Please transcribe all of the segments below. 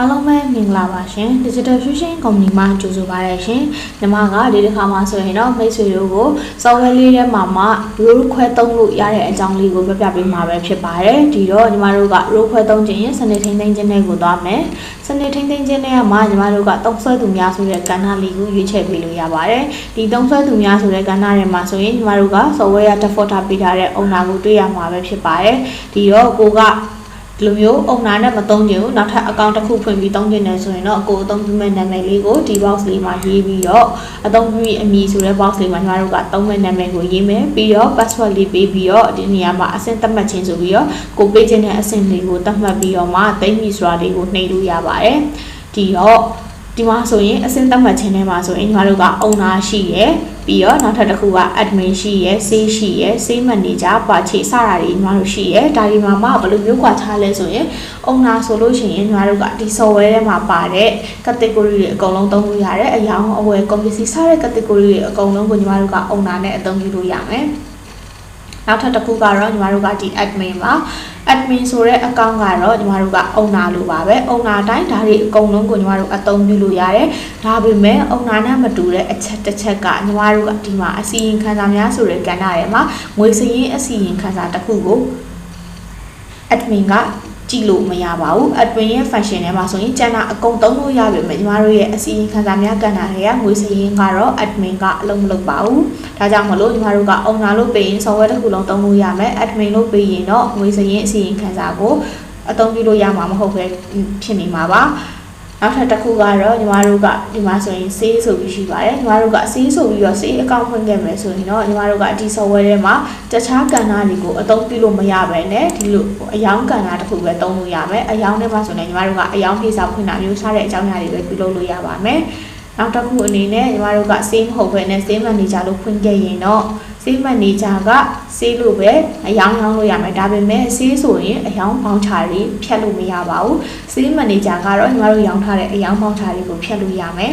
အားလုံးပဲမင်္ဂလာပါရှင် Digital Fusion Company မှာကြိုဆိုပါရရှင်ညီမကဒီတစ်ခါမှဆိုရင်တော့မိတ်ဆွေတို့ကို software လေးထဲမှာမှ role ခွဲသုံးလို့ရတဲ့အကြောင်းလေးကိုပြပြပေးမှာပဲဖြစ်ပါတယ်ဒီတော့ညီမတို့က role ခွဲသုံးခြင်းရင်စနစ်ထိန်းသိမ်းခြင်းတွေကိုသွားမယ်စနစ်ထိန်းသိမ်းခြင်းတွေကမှညီမတို့ကသုံးဆွဲသူများဆိုတဲ့ကဏ္ဍလေးကိုရွေးချယ်ပေးလို့ရပါတယ်ဒီသုံးဆွဲသူများဆိုတဲ့ကဏ္ဍတွေမှာဆိုရင်ညီမတို့က software ရ default ထားပေးထားတဲ့ owner ကိုတွေ့ရမှာပဲဖြစ်ပါတယ်ဒီတော့ကိုက ဒီလိုမျိုးအုံနာနဲ့မသုံးချင်ဘူးနောက်ထပ်အကောင့်တစ်ခုဖွင့်ပြီးသုံးချင်တယ်ဆိုရင်တော့ကိုယ်အသုံးပြုမဲ့နာမည်လေးကိုဒီ box လေးမှာရေးပြီးတော့အသုံးပြုအမည်ဆိုတဲ့ box လေးမှာညီမတို့ကသုံးမဲ့နာမည်ကိုရေးမယ်ပြီးတော့ password လေးပေးပြီးတော့ဒီနေရာမှာအဆင့်သတ်မှတ်ခြင်းဆိုပြီးတော့ကိုပေးခြင်းတဲ့အဆင့်လေးကိုသတ်မှတ်ပြီးတော့မှသိမ့်မီဆိုတာလေးကိုနှိပ်လို့ရပါတယ်ဒီတော့ ဒီမှာဆိုရင်အဆင့်သတ်မှတ်ခြင်းထဲမှာဆိုရင်ညီမတို့ကအုံနာရှိရယ်ပြီးတော့နောက်ထပ်တစ်ခုက admin ရှိရယ် sales ရှိရယ် sales manager ပါချေစတာတွေညီမတို့ရှိရယ်ဒါဒီမှာမှဘယ်လိုမျိုးကွာခြားလဲဆိုရင် owner ဆိုလို့ရှိရင်ညီမတို့ကဒီ software ထဲမှာပါတဲ့ category တွေအကုန်လုံးသုံးလို့ရတယ်အရောင်းအဝယ် community စတဲ့ category တွေအကုန်လုံးကိုညီမတို့က owner နဲ့အသုံးပြုလို့ရမယ် နောက်ထပ်တစ်ခုကတော့ညီမတို့ကဒီ admin ပါ admin ဆိုတဲ့ account ကတော့ညီမတို့က owner လိုပါပဲ owner အတိုင်းဒါတွေအကုန်လုံးကိုညီမတို့အသုံးပြုလို့ရတယ်ဒါပေမဲ့ owner နဲ့မတူတဲ့အချက်တစ်ချက်ကညီမတို့ကဒီမှာအစီရင်ခံစာများဆိုတဲ့ကဏ္ဍထဲမှာငွေစရင်းအစီရင်ခံစာတစ်ခုကို admin က ကြည့်လို့မရပါဘူး admin ရဲ့ function ထဲမှာဆိုရင်ကျန်တာအကုန်သုံးလို့ရပြီမယ်ညီမတို့ရဲ့အစီရင်ခံစာများကဏ္ဍတွေကငွေစရင်းကတော့ admin ကအလုံးမလုပ်ပါဘူးဒါကြောင့်မလို့ညီမတို့က owner လို့ပေးရင် software တစ်ခုလုံးသုံးလို့ရမယ် admin လို့ပေးရင်တော့ငွေစရင်းအစီရင်ခံစာကိုအသုံးပြုလို့ရမှာမဟုတ်ပဲဖြစ်နေမှာပါ နောက်ထပ်တစ်ခုကတော့ညီမတို့ကဒီမှာဆိုရင်ဆေးဆိုပြီးရှိပါတယ်ညီမတို့ကဆေးဆိုပြီးတော့ဆေးအကောင့်ဖွင့်ခဲ့မယ်ဆိုရင်တော့ညီမတို့ကဒီ software ထဲမှာတခြားကဏ္ဍတွေကိုအသုံးပြုလို့မရပဲနဲ့ဒီလိုအယောင်ကဏ္ဍတစ်ခုပဲသုံးလို့ရမယ်အယောင်ထဲမှာဆိုရင်ညီမတို့ကအယောင်ဖေးစာဖွင့်တာမျိုးစားတဲ့အကြောင်းအရာတွေပဲပြုလုပ်လို့ရပါမယ် နောက်တစ်ခုအနေနဲ့ညီမတို့ကဆေးမဟုတ်ဘဲနဲ့ဆေးမန်နေဂျာလို့ဖွင့်ခဲ့ရင်တော့ဆေးမန်နေဂျာကဆေးလို့ပဲအယောင်ရောင်းလို့ရမယ်ဒါပေမဲ့ဆေးဆိုရင်အယောင်ပေါင်းချာတွေဖြတ်လို့မရပါဘူးဆေးမန်နေဂျာကတော့ညီမတို့ရောင်းထားတဲ့အယောင်ပေါင်းချာတွေကိုဖြတ်လို့ရမယ်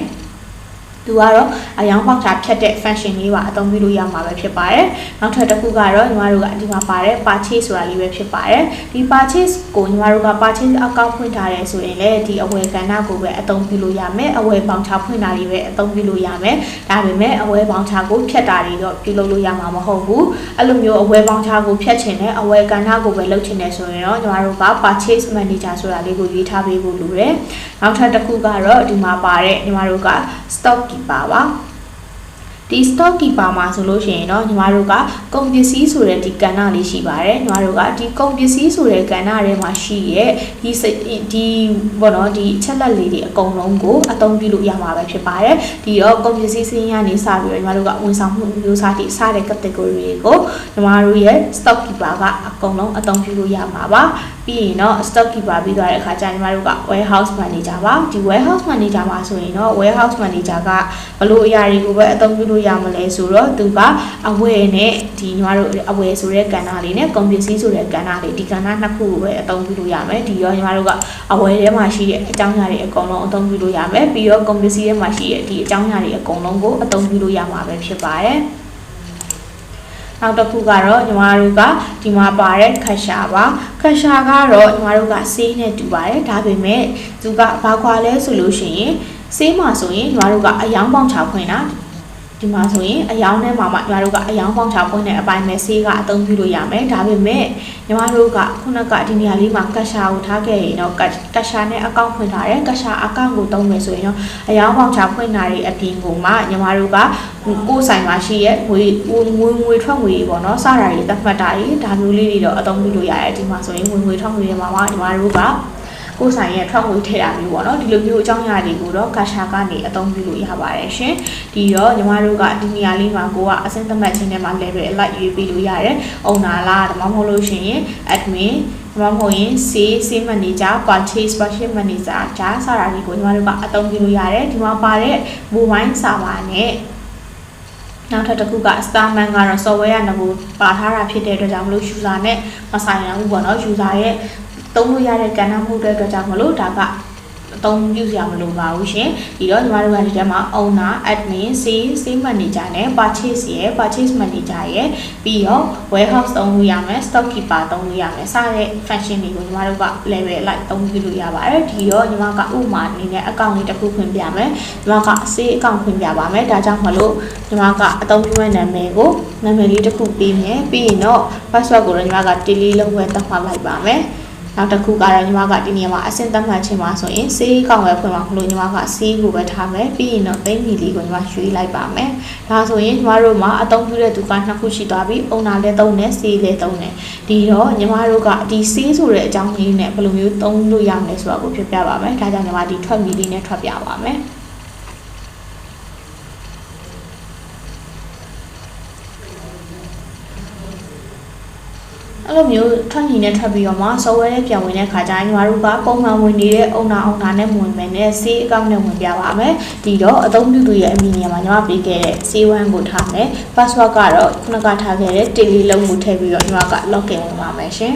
သူကတော့အယောင်ပေါက်တာဖြတ်တဲ့ function လေးပါအသုံးပြုလို့ရမှာပဲဖြစ်ပါတယ်။နောက်ထပ်တစ်ခုကတော့ညီမတို့ကဒီမှာပါတဲ့ purchase ဆိုတာလေးပဲဖြစ်ပါတယ်။ဒီ purchase ကိုညီမတို့က purchase account ဖွင့်ထားတယ်ဆိုရင်လည်းဒီအဝယ်ကဏ္ဍကိုပဲအသုံးပြုလို့ရမယ်။အဝယ်ပေါင်ချဖွင့်တာလေးပဲအသုံးပြုလို့ရမယ်။ဒါပေမဲ့အဝယ်ပေါင်ချကိုဖြတ်တာတွေတော့ပြုလုပ်လို့ရမှာမဟုတ်ဘူး။အဲ့လိုမျိုးအဝယ်ပေါင်ချကိုဖြတ်ချင်တဲ့အဝယ်ကဏ္ဍကိုပဲလုပ်ချင်တယ်ဆိုရင်တော့ညီမတို့က purchase manager ဆိုတာလေးကိုရွေးထားပေးဖို့လိုတယ်။နောက်ထပ်တစ်ခုကတော့ဒီမှာပါတဲ့ညီမတို့က stock keeper ပါ ဒီ stock keeper မှာဆိုလို့ရှိရင်တော့ညီမတို့ကကုန်ပစ္စည်းဆိုတဲ့ဒီကဏ္ဍလေးရှိပါတယ်ညီမတို့ကဒီကုန်ပစ္စည်းဆိုတဲ့ကဏ္ဍထဲမှာရှိရဲ့ဒီဒီဘောနော်ဒီချက်လက်လေးတွေအကုန်လုံးကိုအသုံးပြုလို့ရမှာပဲဖြစ်ပါတယ်ဒီတော့ကုန်ပစ္စည်းစင်းရနေစပြီးတော့ညီမတို့ကဝန်ဆောင်မှုမျိုးစားတွေစတဲ့ category တွေကိုညီမတို့ရဲ့ stock keeper ကအကုန်လုံးအသုံးပြုလို့ရမှာပါပြီးရင်တော့ stock keeper ပြီးသွားတဲ့အခါကျညီမတို့က warehouse manager ပါဒီ warehouse manager မှာဆိုရင်တော့ warehouse manager ကဘလို့အရာတွေကိုပဲအသုံးပြုလို့ရမလဲဆိုတော့သူကအဝယ်နဲ့ဒီညီမတို့အဝယ်ဆိုတဲ့ကဏ္ဍလေးနဲ့ကုန်ပစ္စည်းဆိုတဲ့ကဏ္ဍလေးဒီကဏ္ဍနှစ်ခုကိုပဲအသုံးပြုလို့ရမယ်ဒီရောညီမတို့ကအဝယ်ထဲမှာရှိတဲ့အကြောင်းအရာတွေအကုန်လုံးအသုံးပြုလို့ရမယ်ပြီးတော့ကုန်ပစ္စည်းထဲမှာရှိတဲ့ဒီအကြောင်းအရာတွေအကုန်လုံးကိုအသုံးပြုလို့ရမှာပဲဖြစ်ပါတယ်နောက်တစ်ခုကတော့ညီမတို့ကဒီမှာပါတဲ့ခက်ရှာပါခက်ရှာကတော့ညီမတို့ကဆေးနဲ့တူပါတယ်ဒါပေမဲ့သူကဘာခွာလဲဆိုလို့ရှိရင်ဆေးမှာဆိုရင်ညီမတို့ကအယောင်ပေါင်ချဖွင့်တာ ဒီမှာဆိုရင်အယောင်ထဲမှာမှညီမတို့ကအယောင်ပေါင်ချဖွင့်တဲ့အပိုင်းမဲ့ဆေးကအသုံးပြုလို့ရမယ်ဒါပေမဲ့ညီမတို့ကခုနကဒီနေရာလေးမှာကတ်ရှာကိုထားခဲ့ရင်တော့ကတ်ရှာနဲ့အကောင့်ဖွင့်ထားတယ်ကတ်ရှာအကောင့်ကိုသုံးမယ်ဆိုရင်တော့အယောင်ပေါင်ချဖွင့်တာတွေအပြင်ကိုမှညီမတို့ကကိုယ်ဆိုင်မှာရှိရဲ့ငွေငွေငွေထွက်ငွေပေါ့နော်စတာတွေသတ်မှတ်တာတွေဒါမျိုးလေးတွေတော့အသုံးပြုလို့ရတယ်ဒီမှာဆိုရင်ငွေငွေထွက်ငွေတွေမှာမှညီမတို့က ကိုယ်ဆိုင်ရဲ့ထွက်ငွေထည့်တာမျိုးပေါ့နော်ဒီလိုမျိုးအကြောင်းအရာတွေကိုတော့ကာရှာကနေအသုံးပြုလို့ရပါတယ်ရှင်ဒီတော့ညီမတို့ကဒီနေရာလေးမှာကိုကအစင်းသမတ်ချင်းထဲမှာ level အလိုက်ရွေးပြီးလို့ရတယ်။ owner လားဒါမှမဟုတ်လို့ရှိရင် admin ဒါမှမဟုတ်ရင် sales sales manager purchase purchase manager ဂျာစတာတွေကိုညီမတို့ကအသုံးပြုလို့ရတယ်ဒီမှာပါတဲ့ mobile server နဲ့နောက်ထပ်တစ်ခုက Starman ကတော့ software ရနဘူပါထားတာဖြစ်တဲ့အတွက်ကြောင့်မလို့ user နဲ့မဆိုင်ရဘူးပေါ့နော် user ရဲ့ သုံးလို့ရတဲ့ကဏ္ဍမှုတဲ့အတွက်ကြောင့်မလို့ဒါကအသုံးပြုစရာမလိုပါဘူးရှင်ဒီတော့ညီမတို့ကဒီထဲမှာ owner admin sales sales manager နဲ့ purchase ရဲ့ purchase manager ရဲ့ပြီးတော့ warehouse သုံးလို့ရမယ် stock keeper သုံးလို့ရမယ်စတဲ့ function တွေကိုညီမတို့က level လိုက်သုံးပြုလို့ရပါတယ်ဒီတော့ညီမကဥပမာအနေနဲ့ account လေးတစ်ခုဖွင့်ပြမယ်ညီမက sales account ဖွင့်ပြပါမယ်ဒါကြောင့်မလို့ညီမကအသုံးပြုတဲ့နာမည်ကိုနာမည်လေးတစ်ခုပေးမယ်ပြီးရင်တော့ password ကိုတော့ညီမက delete လုပ်ဝယ်သတ်မှတ်လိုက်ပါမယ် နောက်တစ်ခုကတော့ညီမကဒီနေရာမှာအဆင့်သတ်မှတ်ခြင်းမှာဆိုရင်စေးကောင်းပဲဖွင့်မှာမလို့ညီမကစေးကိုပဲထားမယ်ပြီးရင်တော့သိန်းမီလေးကိုညီမရွှေ့လိုက်ပါမယ်ဒါဆိုရင်ညီမတို့မှာအသုံးပြုတဲ့သူကနှစ်ခုရှိသွားပြီအုံနာလည်းသုံးတယ်စေးလည်းသုံးတယ်ဒီတော့ညီမတို့ကဒီစေးဆိုတဲ့အကြောင်းလေးနဲ့ဘယ်လိုမျိုးသုံးလို့ရမလဲဆိုတာကိုပြပြပါမယ်ဒါကြောင့်ညီမဒီထွက်မီလေးနဲ့ထွက်ပြပါမယ် အဲ့လိုမျိုးထွက်ညီနဲ့ထွက်ပြီးတော့မှ software နဲ့ပြန်ဝင်တဲ့ခါကျရင်ညီမတို့ကပုံမှန်ဝင်နေတဲ့အုံနာအုံနာနဲ့ဝင်မယ်နဲ့ C account နဲ့ဝင်ပြပါမယ်ဒီတော့အသုံးပြုသူရဲ့အမည်နေရာမှာညီမပေးခဲ့တဲ့ C1 ကိုထားမယ် password ကတော့ခုနကထားခဲ့တဲ့ tele လုံးကိုထည့်ပြီးတော့ညီမက login ဝင်ပါမယ်ရှင်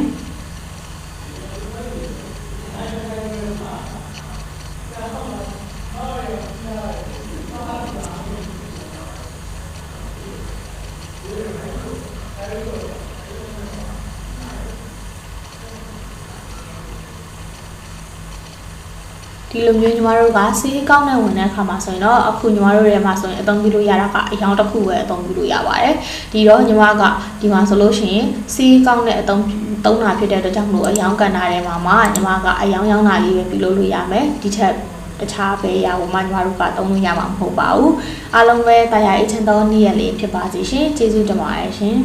ဒီလိုမျိုးညီမတို့ကစေးကောင်းနဲ့ဝင်တဲ့အခါမှာဆိုရင်တော့အခုညီမတို့ရဲ့မှာဆိုရင်အသုံးပြုလို့ရတာကအယောင်တစ်ခုပဲအသုံးပြုလို့ရပါတယ်ဒီတော့ညီမကဒီမှာဆိုလို့ရှိရင်စေးကောင်းနဲ့အသုံးသုံးတာဖြစ်တဲ့အတွက်ကြောင့်မလို့အယောင်ကန်တာထဲမှာမှညီမကအယောင်ရောင်းတာလေးပဲပြုလုပ်လို့ရမယ်ဒီထက်တခြားပဲရဖို့မှညီမတို့ကသုံးလို့ရမှာမဟုတ်ပါဘူးအားလုံးပဲတရားအချင်းသောနေ့ရက်လေးဖြစ်ပါစေရှင်ကျေးဇူးတင်ပါတယ်ရှင်